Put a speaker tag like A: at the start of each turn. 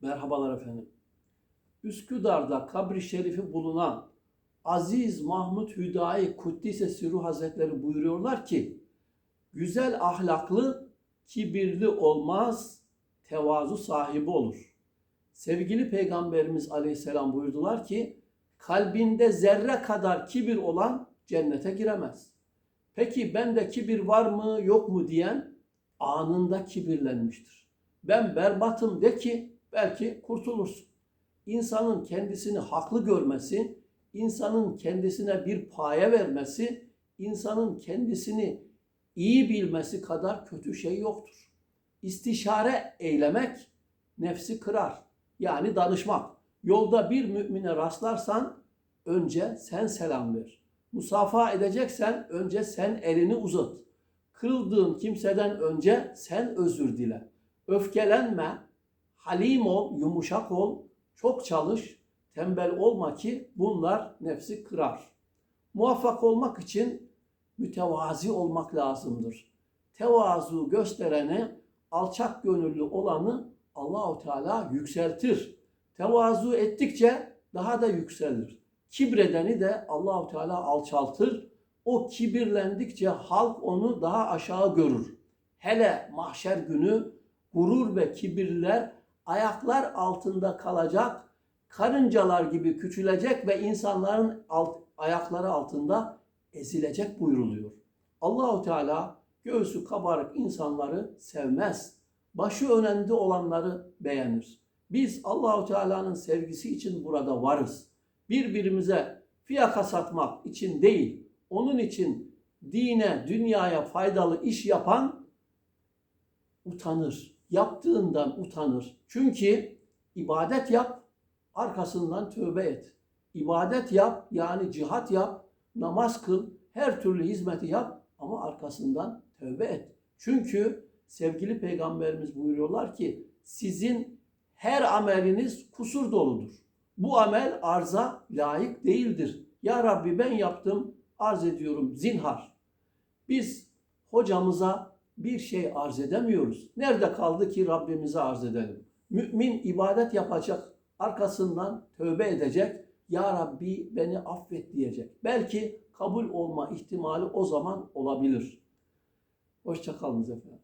A: Merhabalar efendim. Üsküdar'da kabri şerifi bulunan Aziz Mahmut Hüdayi Kuddise Sirruh Hazretleri buyuruyorlar ki güzel ahlaklı kibirli olmaz, tevazu sahibi olur. Sevgili Peygamberimiz Aleyhisselam buyurdular ki kalbinde zerre kadar kibir olan cennete giremez. Peki bende kibir var mı yok mu diyen anında kibirlenmiştir. Ben berbatım de ki belki kurtulursun. İnsanın kendisini haklı görmesi, insanın kendisine bir paye vermesi, insanın kendisini iyi bilmesi kadar kötü şey yoktur. İstişare eylemek nefsi kırar. Yani danışmak. Yolda bir mümine rastlarsan önce sen selam ver. Musafa edeceksen önce sen elini uzat. Kırıldığın kimseden önce sen özür dile. Öfkelenme, halim ol, yumuşak ol, çok çalış, tembel olma ki bunlar nefsi kırar. Muvaffak olmak için mütevazi olmak lazımdır. Tevazu göstereni, alçak gönüllü olanı Allahu Teala yükseltir. Tevazu ettikçe daha da yükselir. Kibredeni de Allahu Teala alçaltır. O kibirlendikçe halk onu daha aşağı görür. Hele mahşer günü gurur ve kibirler ayaklar altında kalacak, karıncalar gibi küçülecek ve insanların alt, ayakları altında ezilecek buyruluyor. Allahu Teala göğsü kabarık insanları sevmez. Başı önünde olanları beğenir. Biz Allahu Teala'nın sevgisi için burada varız. Birbirimize fiyaka satmak için değil, onun için dine, dünyaya faydalı iş yapan utanır. Yaptığından utanır. Çünkü ibadet yap, arkasından tövbe et. İbadet yap, yani cihat yap, namaz kıl, her türlü hizmeti yap ama arkasından tövbe et. Çünkü sevgili peygamberimiz buyuruyorlar ki sizin her ameliniz kusur doludur. Bu amel arza layık değildir. Ya Rabbi ben yaptım, arz ediyorum zinhar. Biz hocamıza bir şey arz edemiyoruz. Nerede kaldı ki Rabbimize arz edelim? Mümin ibadet yapacak, arkasından tövbe edecek. Ya Rabbi beni affet diyecek. Belki kabul olma ihtimali o zaman olabilir. Hoşçakalınız efendim.